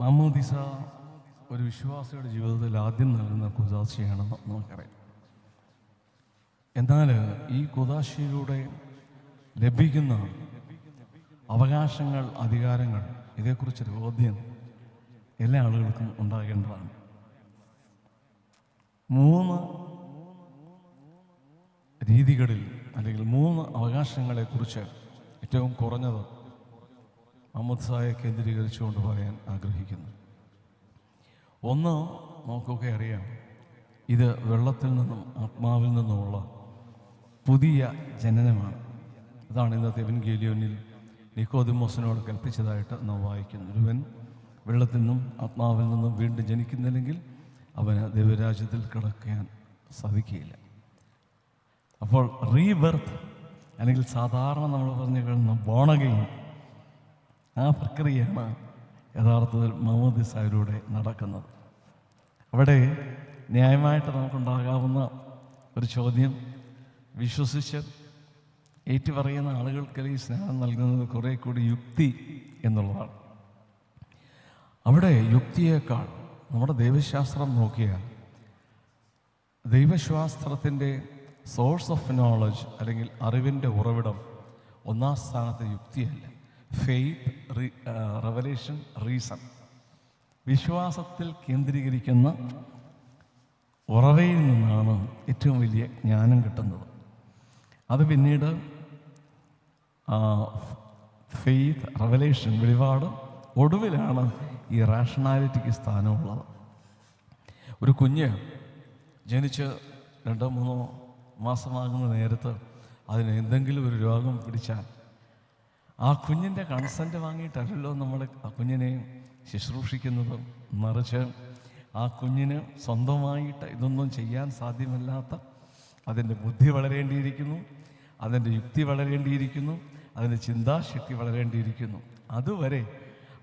മാമോദിസ ഒരു വിശ്വാസിയുടെ ജീവിതത്തിൽ ആദ്യം നൽകുന്ന കുദാശയാണെന്ന് നമുക്കറിയാം. എന്നാൽ ഈ കുദാശയിലൂടെ ലഭിക്കുന്ന അവകാശങ്ങൾ അധികാരങ്ങൾ ഇതേക്കുറിച്ചൊരു ബോധ്യം എല്ലാ ആളുകൾക്കും ഉണ്ടാകേണ്ടതാണ്. മൂന്ന് രീതികളിൽ അല്ലെങ്കിൽ മൂന്ന് അവകാശങ്ങളെക്കുറിച്ച് ഏറ്റവും കുറഞ്ഞത് സായെ കേന്ദ്രീകരിച്ചുകൊണ്ട് പറയാൻ ആഗ്രഹിക്കുന്നു. ഒന്ന് നമുക്കൊക്കെ അറിയാം ഇത് വെള്ളത്തിൽ നിന്നും ആത്മാവിൽ നിന്നുമുള്ള പുതിയ ജനനമാണ്. അതാണ് ഇന്നത്തെ എവൻഗേലിയോനിൽ നിക്കോദിമോസിനോട് കൽപ്പിച്ചതായിട്ട് നാം വായിക്കുന്നു. ഒരുവൻ വെള്ളത്തിൽ നിന്നും ആത്മാവിൽ നിന്നും വീണ്ടും ജനിക്കുന്നില്ലെങ്കിൽ അവന് ദൈവരാജ്യത്തിൽ കിടക്കാൻ സാധിക്കുകയില്ല. അപ്പോൾ റീബർത്ത് അല്ലെങ്കിൽ സാധാരണ നമ്മൾ പറഞ്ഞു കഴിഞ്ഞ ബോണകയും ആ പ്രക്രിയയാണ് യഥാർത്ഥത്തിൽ മുഹമ്മദ് ഇസായിലൂടെ നടക്കുന്നത്. അവിടെ ന്യായമായിട്ട് നമുക്കുണ്ടാകാവുന്ന ഒരു ചോദ്യം വിശ്വസിച്ച് ഏറ്റുപറയുന്ന ഈ സ്നേഹം നൽകുന്നത് കുറേ കൂടി യുക്തി എന്നുള്ളതാണ്. അവിടെ യുക്തിയേക്കാൾ നമ്മുടെ ദൈവശാസ്ത്രം നോക്കിയാൽ ദൈവശാസ്ത്രത്തിന്റെ സോഴ്സ് ഓഫ് നോളജ് അല്ലെങ്കിൽ അറിവിന്റെ ഉറവിടം ഒന്നാം സ്ഥാനത്തെ യുക്തിയല്ല ഫെയ്ത്ത് റെവലേഷൻ റീസൺ വിശ്വാസത്തിൽ കേന്ദ്രീകരിക്കുന്ന ഉറവയിൽ നിന്നാണ് ഏറ്റവും വലിയ ജ്ഞാനം കിട്ടുന്നത്. അത് പിന്നീട് ഫെയ്ത്ത് റവലേഷൻ വെളിപാട് ഒടുവിലാണ് ഈ റാഷണാലിറ്റിക്ക് സ്ഥാനമുള്ളത്. ഒരു കുഞ്ഞ് ജനിച്ച് രണ്ടോ മൂന്നോ മാസമാകുന്ന നേരത്ത് അതിന് എന്തെങ്കിലും ഒരു രോഗം പിടിച്ചാൽ ആ കുഞ്ഞിന്റെ കൺസെന്റ് വാങ്ങിയിട്ടല്ലല്ലോ നമ്മൾ ആ കുഞ്ഞിനെ ശുശ്രൂഷിക്കുന്നത്. മറിച്ച് ആ കുഞ്ഞിന് സ്വന്തമായിട്ട് ഇതൊന്നും ചെയ്യാൻ സാധ്യമല്ലാത്ത അതിന്റെ ബുദ്ധി വളരേണ്ടിയിരിക്കുന്നു അതിന്റെ യുക്തി വളരേണ്ടിയിരിക്കുന്നു അതിന്റെ ചിന്താശക്തി വളരേണ്ടിയിരിക്കുന്നു. അതുവരെ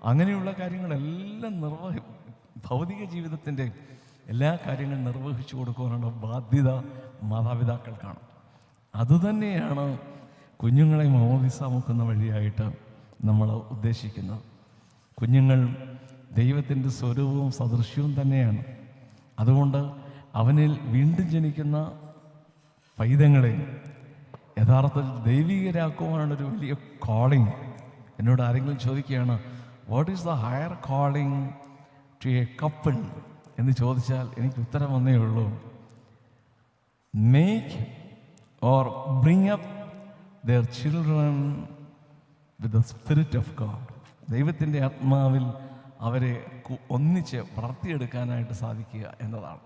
അങ്ങനെയുള്ള കാര്യങ്ങളെല്ലാം നിർവഹി ഭൗതിക ജീവിതത്തിന്റെ എല്ലാ കാര്യങ്ങളും നിർവഹിച്ചു കൊടുക്കുവാനുള്ള ബാധ്യത മാതാപിതാക്കൾക്കാണ്. അതുതന്നെയാണ് കുഞ്ഞുങ്ങളെ മോദിസ മുക്കുന്ന വഴിയായിട്ട് നമ്മൾ ഉദ്ദേശിക്കുന്നു. കുഞ്ഞുങ്ങൾ ദൈവത്തിന്റെ സ്വരൂപവും സദൃശ്യവും തന്നെയാണ്. അതുകൊണ്ട് അവനിൽ വീണ്ടും ജനിക്കുന്ന പൈതങ്ങളെ യഥാർത്ഥത്തിൽ ദൈവീകരാക്കുവാനുള്ളൊരു വലിയ കോളിംഗ് എന്നോട് ആരെങ്കിലും ചോദിക്കുകയാണ് what is the higher calling to a couple എന്ന് ചോദിച്ചാൽ എനിക്ക് ഉത്തരം വന്നേ ഉള്ളൂ. Make or bring up their children with the spirit of God ദൈവത്തിന്റെ ആത്മാവിൽ അവരെ ഒന്നിച്ച് വളർത്തിയെടുക്കാനായിട്ട് സാധിക്കുക എന്നതാണ്.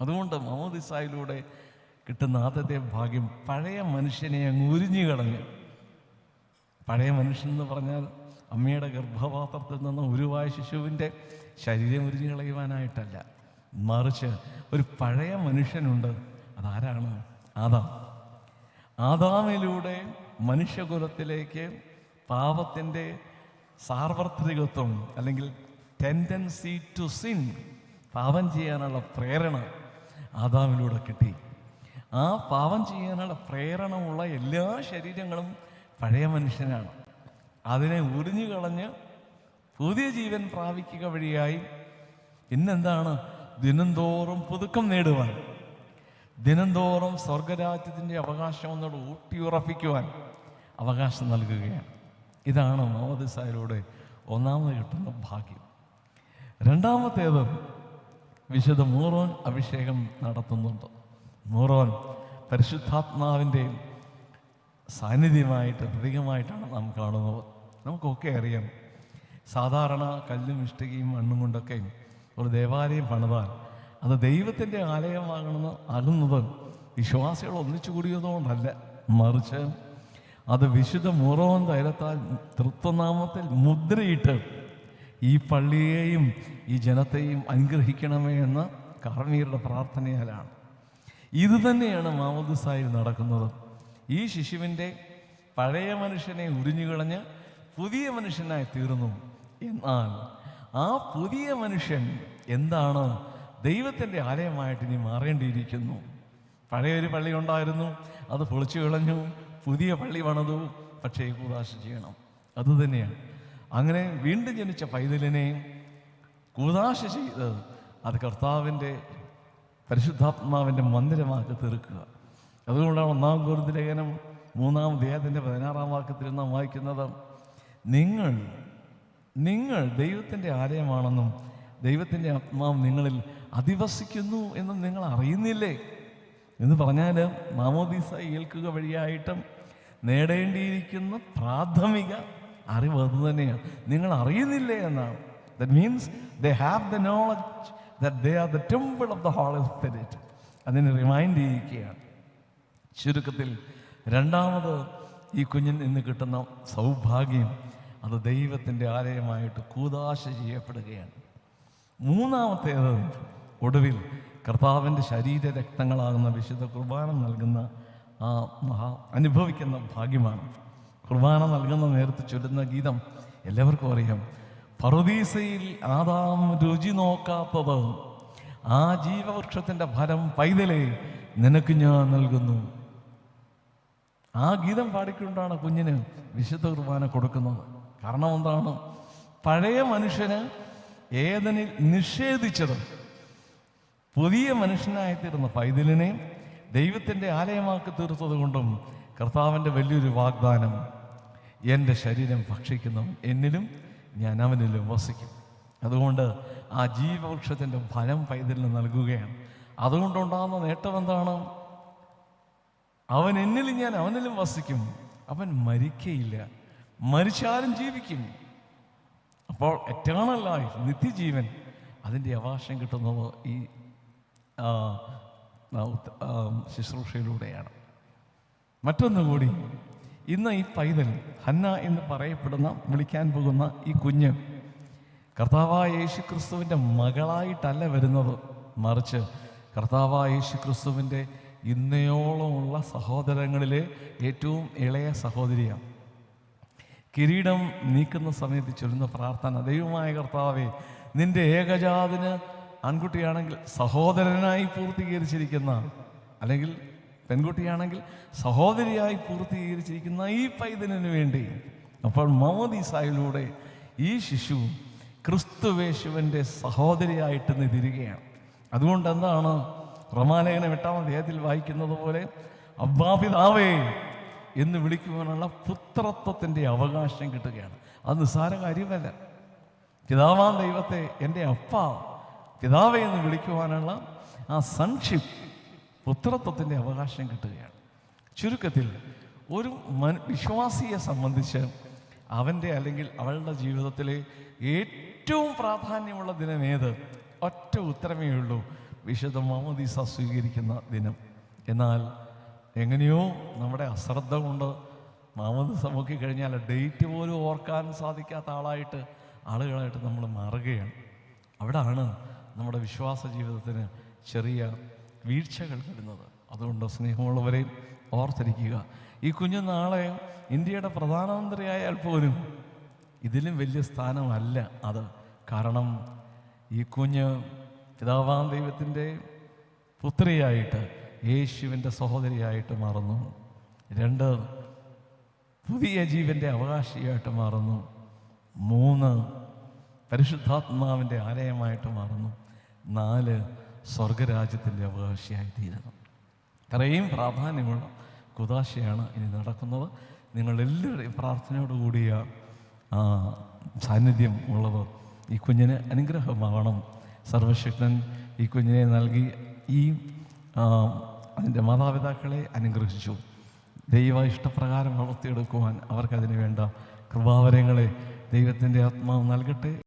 അതുകൊണ്ട് മുഹമ്മദ് ഇസായിലൂടെ കിട്ടുന്ന ആദ്യത്തെ ഭാഗ്യം പഴയ മനുഷ്യനെ അങ്ങ് ഉരിഞ്ഞു കളഞ്ഞു. പഴയ മനുഷ്യൻ എന്ന് പറഞ്ഞാൽ അമ്മയുടെ ഗർഭപാത്രത്തിൽ നിന്ന് ഉരുവായ ശിശുവിന്റെ ശരീരം ഉരിഞ്ഞു കളയുവാനായിട്ടല്ല. മറിച്ച് ഒരു പഴയ മനുഷ്യനുണ്ട്. അതാരാണ്? ആദാം. ആദാമിലൂടെ മനുഷ്യകുലത്തിലേക്ക് പാപത്തിന്റെ സാർവത്രികത്വം അല്ലെങ്കിൽ ടെൻഡൻസി ടു സിൻ പാപം ചെയ്യാനുള്ള പ്രേരണ ആദാമിലൂടെ കിട്ടി. ആ പാപം ചെയ്യാനുള്ള പ്രേരണമുള്ള എല്ലാ ശരീരങ്ങളും പഴയ മനുഷ്യനാണ്. അതിനെ ഉരിഞ്ഞു കളഞ്ഞ് പുതിയ ജീവൻ പ്രാപിക്കുക വഴിയായി ഇന്നെന്താണ് ദിനംതോറും പുതുക്കം നേടുവാൻ ദിനംതോറും സ്വർഗരാജ്യത്തിന്റെ അവകാശം ഒന്നോട് ഊട്ടിയുറപ്പിക്കുവാൻ അവകാശം നൽകുകയാണ്. ഇതാണ് നവദിസായിലൂടെ സായിലൂടെ ഒന്നാമത് കിട്ടുന്ന ഭാഗ്യം. രണ്ടാമത്തേത് വിശുദ്ധ മൂറോൻ അഭിഷേകം നടത്തുന്നുണ്ട്. മൂറോൻ പരിശുദ്ധാത്മാവിന്റെ സാന്നിധ്യമായിട്ട് പ്രതീകമായിട്ടാണ് നാം കാണുന്നത്. നമുക്കൊക്കെ അറിയാം സാധാരണ കല്ലും ഇഷ്ടികയും മണ്ണും കൊണ്ടൊക്കെ ഒരു ദേവാലയം പണിതാൽ അത് ദൈവത്തിന്റെ ആലയമാകണമെന്ന് ആകുന്നത് വിശ്വാസികൾ ഒന്നിച്ചു കൂടിയതുകൊണ്ടല്ല. മറിച്ച് അത് വിശുദ്ധ മുറവൻ തൈലത്താൽ തൃത്വനാമത്തിൽ മുദ്രയിട്ട് ഈ പള്ളിയെയും ഈ ജനത്തെയും അനുഗ്രഹിക്കണമേ എന്ന് കർമ്മീരുടെ പ്രാർത്ഥനയാലാണ്. ഇത് തന്നെയാണ് മാമോദിസായിൽ നടക്കുന്നത്. ഈ ശിശുവിന്റെ പഴയ മനുഷ്യനെ ഉരിഞ്ഞുകളഞ്ഞ് പുതിയ മനുഷ്യനായി തീർന്നു എന്നാൽ ആ പുതിയ മനുഷ്യൻ എന്താണ്? ദൈവത്തിന്റെ ആലയമായിട്ട് ഇനി മാറേണ്ടിയിരിക്കുന്നു. പഴയൊരു പള്ളി ഉണ്ടായിരുന്നു അത് പൊളിച്ചു കളഞ്ഞു പുതിയ പള്ളി പണിതു പക്ഷേ കൂതാശ ചെയ്യണം അതുതന്നെയാണ് അങ്ങനെ വീണ്ടും ജനിച്ച പൈതലിനെ കൂതാശ ചെയ്ത് അത് കർത്താവിന്റെ പരിശുദ്ധാത്മാവിന്റെ മന്ദിരമാക്കി തീർക്കുക. അതുകൊണ്ടാണ് ഒന്നാം കുരുതി ലേഖനം മൂന്നാം ദേഹത്തിന്റെ പതിനാറാം വാക്യത്തിൽ നാം വായിക്കുന്നത് നിങ്ങൾ നിങ്ങൾ ദൈവത്തിന്റെ ആലയമാണെന്നും ദൈവത്തിന്റെ ആത്മാവ് നിങ്ങളിൽ അധിവസിക്കുന്നു എന്ന് നിങ്ങൾ അറിയുന്നില്ലേ? എന്ന് പറഞ്ഞാൽ മാമോദീസ ഏൽക്കുക വഴിയായിട്ടും നേടേണ്ടിയിരിക്കുന്ന പ്രാഥമിക അറിവ് അത് തന്നെയാണ്. നിങ്ങൾ അറിയുന്നില്ലേ എന്നാണ്. That means they have the knowledge that they are the temple of the holy spirit അതിനെ റിമൈൻഡ് ചെയ്യിക്കുകയാണ് ചുരുക്കത്തിൽ രണ്ടാമത് ഈ കുഞ്ഞിൽ നിന്ന് കിട്ടുന്ന സൗഭാഗ്യം അത് ദൈവത്തിന്റെ ആലയമായിട്ട് കൂതാശ ചെയ്യപ്പെടുകയാണ്. മൂന്നാമത്തേത് ഒടുവിൽ കർത്താവിന്റെ ശരീര രക്തങ്ങളാകുന്ന വിശുദ്ധ കുർബാന നൽകുന്ന ആ മഹാ അനുഭവിക്കുന്ന ഭാഗ്യമാണ്. കുർബാന നൽകുന്ന നേരത്ത് ചൊല്ലുന്ന ഗീതം എല്ലാവർക്കും അറിയാം. പറുദീസയിൽ ആദാം രുചി നോക്കാത്തത് ആ ജീവവൃക്ഷത്തിന്റെ ഫലം പൈതലേ നിനക്ക് ഞാൻ നൽകുന്നു. ആ ഗീതം പാടിക്കൊണ്ടാണ് കുഞ്ഞിന് വിശുദ്ധ കുർബാന കൊടുക്കുന്നത്. കാരണം എന്താണ്? പഴയ മനുഷ്യന് ഏതനിൽ നിഷേധിച്ചത് പുതിയ മനുഷ്യനായിത്തീർന്ന പൈതലിനെ ദൈവത്തിന്റെ ആലയമാക്കി തീർത്തത് കൊണ്ടും കർത്താവിന്റെ വലിയൊരു വാഗ്ദാനം എന്റെ ശരീരം ഭക്ഷിക്കുന്നു. എന്നിലും ഞാൻ അവനിലും വസിക്കും. അതുകൊണ്ട് ആ ജീവവൃക്ഷത്തിന്റെ ഫലം പൈതലിന് നൽകുകയാണ്. അതുകൊണ്ടുണ്ടാകുന്ന നേട്ടം എന്താണ്? അവൻ എന്നിലും ഞാൻ അവനിലും വസിക്കും. അവൻ മരിക്കയില്ല. മരിച്ചാലും ജീവിക്കും. അപ്പോൾ എറ്റേണൽ ലൈഫ് നിത്യജീവൻ അതിന്റെ അവകാശം കിട്ടുന്നത് ഈ ശുശ്രൂഷയിലൂടെയാണ് മറ്റൊന്ന് കൂടി ഇന്ന് ഈ പൈതൽ ഹന്ന എന്ന് പറയപ്പെടുന്ന വിളിക്കാൻ പോകുന്ന ഈ കുഞ്ഞ് കർത്താവായ യേശു ക്രിസ്തുവിന്റെ മകളായിട്ടല്ല വരുന്നത്. മറിച്ച് കർത്താവായ യേശു ക്രിസ്തുവിന്റെ ഇന്നയോളമുള്ള സഹോദരങ്ങളിലെ ഏറ്റവും ഇളയ സഹോദരിയാണ്. കിരീടം നീക്കുന്ന സമയത്ത് ചൊല്ലുന്ന പ്രാർത്ഥന ദൈവമായ കർത്താവേ നിന്റെ ഏകജാതിന് ആൺകുട്ടിയാണെങ്കിൽ സഹോദരനായി പൂർത്തീകരിച്ചിരിക്കുന്ന അല്ലെങ്കിൽ പെൺകുട്ടിയാണെങ്കിൽ സഹോദരിയായി പൂർത്തീകരിച്ചിരിക്കുന്ന ഈ പൈതലിന് വേണ്ടി അപ്പോൾ മമദീസായിലൂടെ ഈ ശിശു ക്രിസ്തുവേശുവിന്റെ സഹോദരിയായിട്ട് നിതിരുകയാണ്. അതുകൊണ്ട് എന്താണ് റമാലേഖന എട്ടാം അധ്യായത്തിൽ വായിക്കുന്നത് പോലെ അബ്ബാപിതാവേ എന്ന് വിളിക്കുവാനുള്ള പുത്രത്വത്തിന്റെ അവകാശം കിട്ടുകയാണ്. അത് നിസ്സാര കാര്യമല്ല. പിതാവാൻ ദൈവത്തെ എന്റെ അപ്പ പിതാവെ എന്ന് വിളിക്കുവാനുള്ള ആ സൺഷിപ്പ് പുത്രത്വത്തിന്റെ അവകാശം കിട്ടുകയാണ്. ചുരുക്കത്തിൽ ഒരു മൻ വിശ്വാസിയെ സംബന്ധിച്ച് അവന്റെ അല്ലെങ്കിൽ അവളുടെ ജീവിതത്തിലെ ഏറ്റവും പ്രാധാന്യമുള്ള ദിനം ഏത്? ഒറ്റ ഉത്തരമേ ഉള്ളൂ. വിശുദ്ധ മാമദീസ സ്വീകരിക്കുന്ന ദിനം. എന്നാൽ എങ്ങനെയോ നമ്മുടെ അശ്രദ്ധ കൊണ്ട് മാമദീസ നോക്കിക്കഴിഞ്ഞാൽ ഡേറ്റ് പോലും ഓർക്കാൻ സാധിക്കാത്ത ആളായിട്ട് ആളുകളായിട്ട് നമ്മൾ മാറുകയാണ്. അവിടാണ് നമ്മുടെ വിശ്വാസ ജീവിതത്തിന് ചെറിയ വീഴ്ചകൾ വരുന്നത്. അതുകൊണ്ട് സ്നേഹമുള്ളവരെ ഓർത്തിരിക്കുക. ഈ കുഞ്ഞു നാളെ ഇന്ത്യയുടെ പ്രധാനമന്ത്രിയായാൽ പോലും ഇതിലും വലിയ സ്ഥാനമല്ല അത്. കാരണം ഈ കുഞ്ഞ് പിതാവാം ദൈവത്തിന്റെ പുത്രിയായിട്ട് യേശുവിന്റെ സഹോദരിയായിട്ട് മാറുന്നു. രണ്ട് പുതിയ ജീവന്റെ അവകാശിയായിട്ട് മാറുന്നു. മൂന്ന് പരിശുദ്ധാത്മാവിന്റെ ആലയമായിട്ട് മാറുന്നു. നാല് സ്വർഗരാജ്യത്തിന്റെ അവകാശിയായി തീരുന്നു ഇത്രയും പ്രാധാന്യമുള്ള കുതാശയാണ് ഇനി നടക്കുന്നത്. നിങ്ങളെല്ലാവരുടെയും പ്രാർത്ഥനയോടുകൂടിയ സാന്നിധ്യം ഉള്ളത് ഈ കുഞ്ഞിന് അനുഗ്രഹമാവണം. സർവശക്തൻ ഈ കുഞ്ഞിനെ നൽകി ഈ അതിന്റെ മാതാപിതാക്കളെ അനുഗ്രഹിച്ചു. ദൈവ ഇഷ്ടപ്രകാരം വളർത്തിയെടുക്കുവാൻ അവർക്കതിന് വേണ്ട കൃപാവരങ്ങളെ ദൈവത്തിന്റെ ആത്മാവ് നൽകട്ടെ.